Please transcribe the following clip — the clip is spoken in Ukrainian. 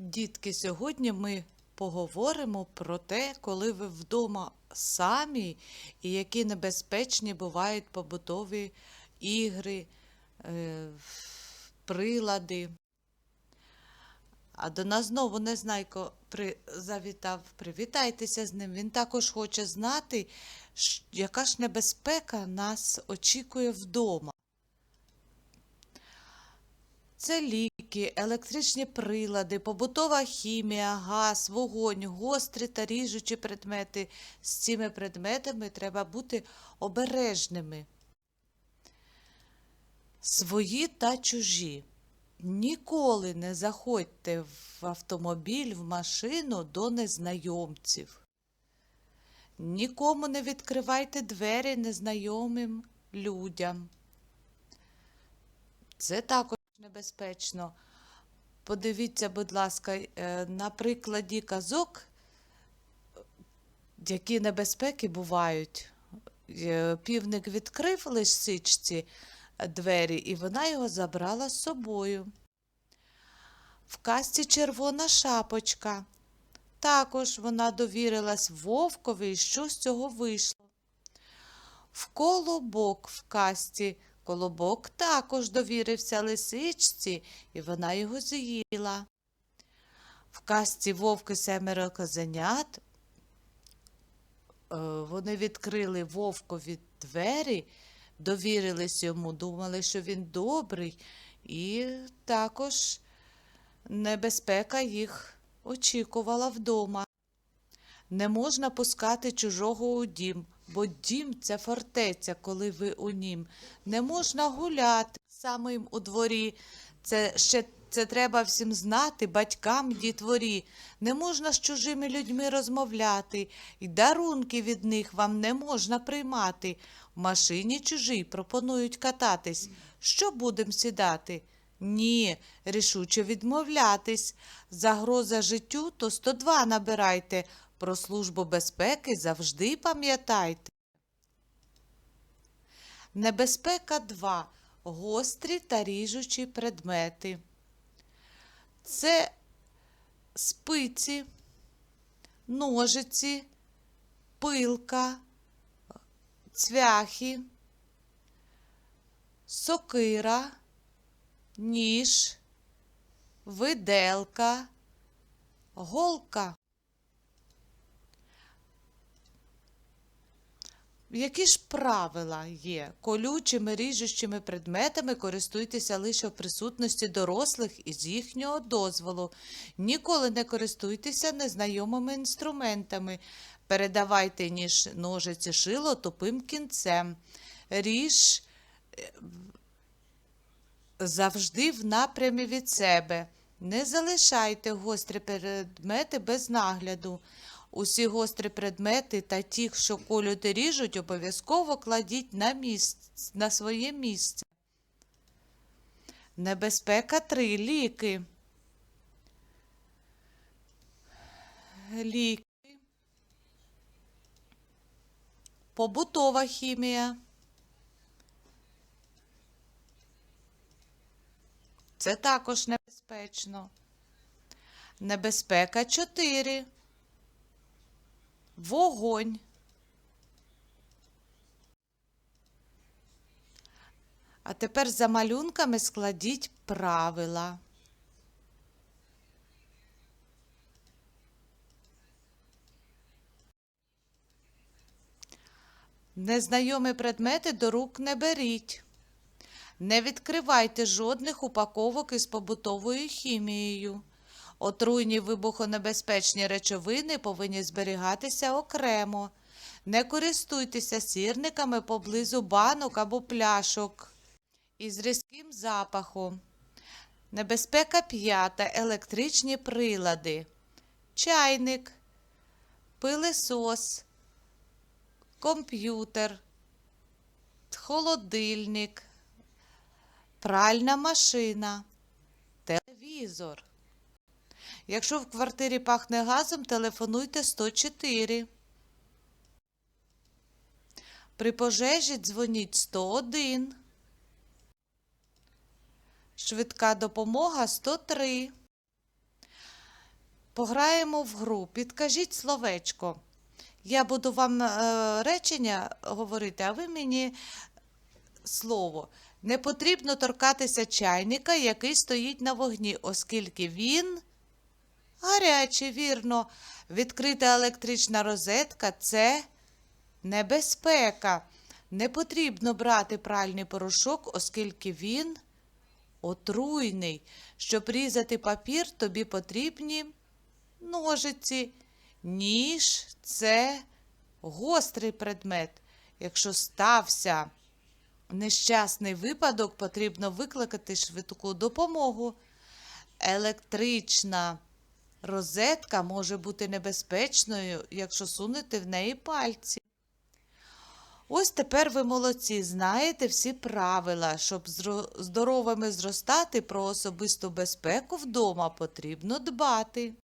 Дітки, сьогодні ми поговоримо про те, коли ви вдома самі і які небезпечні бувають побутові ігри, е, прилади. А до нас знову Незнайко при... завітав. Привітайтеся з ним. Він також хоче знати, яка ж небезпека нас очікує вдома. Це ліки, електричні прилади, побутова хімія, газ, вогонь, гострі та ріжучі предмети. З цими предметами треба бути обережними. Свої та чужі. Ніколи не заходьте в автомобіль, в машину до незнайомців. Нікому не відкривайте двері незнайомим людям. Це також небезпечно. Подивіться, будь ласка, е, на прикладі казок, які небезпеки бувають. Е, Півник відкрив лисичці двері, і вона його забрала з собою. В касті червона шапочка. Також вона довірилась вовкові, і що з цього вийшло. В колобок в касті колобок також довірився лисичці, і вона його з'їла. В касті вовки семеро козенят. е, Вони відкрили вовкові двері, довірились йому, думали, що він добрий, і також небезпека їх очікувала вдома. Не можна пускати чужого у дім, бо дім це фортеця, коли ви у нім. Не можна гуляти самим у дворі. Це ще це треба всім знати, батькам, дітворі. Не можна з чужими людьми розмовляти, і дарунки від них вам не можна приймати. В машині чужій пропонують кататись. Що будем сідати? Ні, рішуче відмовлятись. Загроза життю, то 102 набирайте. Про службу безпеки завжди пам'ятайте. Небезпека 2. Гострі та ріжучі предмети. Це спиці, ножиці, пилка, цвяхи, сокира, ніж, виделка, голка. Які ж правила є? Колючими ріжучими предметами користуйтеся лише в присутності дорослих і з їхнього дозволу. Ніколи не користуйтеся незнайомими інструментами. Передавайте ніж ножиці шило тупим кінцем. Ріж е, завжди в напрямі від себе. Не залишайте гострі предмети без нагляду. Усі гострі предмети та ті, що колють і ріжуть, обов'язково кладіть на, місць, на своє місце. Небезпека 3. Ліки. Ліки. Побутова хімія. Це також небезпечно. Небезпека 4. Вогонь. А тепер за малюнками складіть правила. Незнайомі предмети до рук не беріть. Не відкривайте жодних упаковок із побутовою хімією. Отруйні вибухонебезпечні речовини повинні зберігатися окремо. Не користуйтеся сірниками поблизу банок або пляшок із різким запахом. Небезпека п'ята. Електричні прилади. Чайник, пилесос, комп'ютер, холодильник, пральна машина, телевізор. Якщо в квартирі пахне газом, телефонуйте 104. При пожежі дзвоніть 101. Швидка допомога 103. пограємо в гру. Підкажіть словечко. Я буду вам е, речення говорити, а ви мені слово. Не потрібно торкатися чайника, який стоїть на вогні, оскільки він гарячий, вірно. Відкрита електрична розетка це небезпека. Не потрібно брати пральний порошок, оскільки він отруйний. Щоб різати папір, тобі потрібні ножиці. Ніж це гострий предмет. Якщо стався нещасний випадок, потрібно викликати швидку допомогу. Електрична розетка може бути небезпечною, якщо сунете в неї пальці. Ось тепер ви молодці, знаєте всі правила. Щоб здоровими зростати, про особисту безпеку вдома потрібно дбати.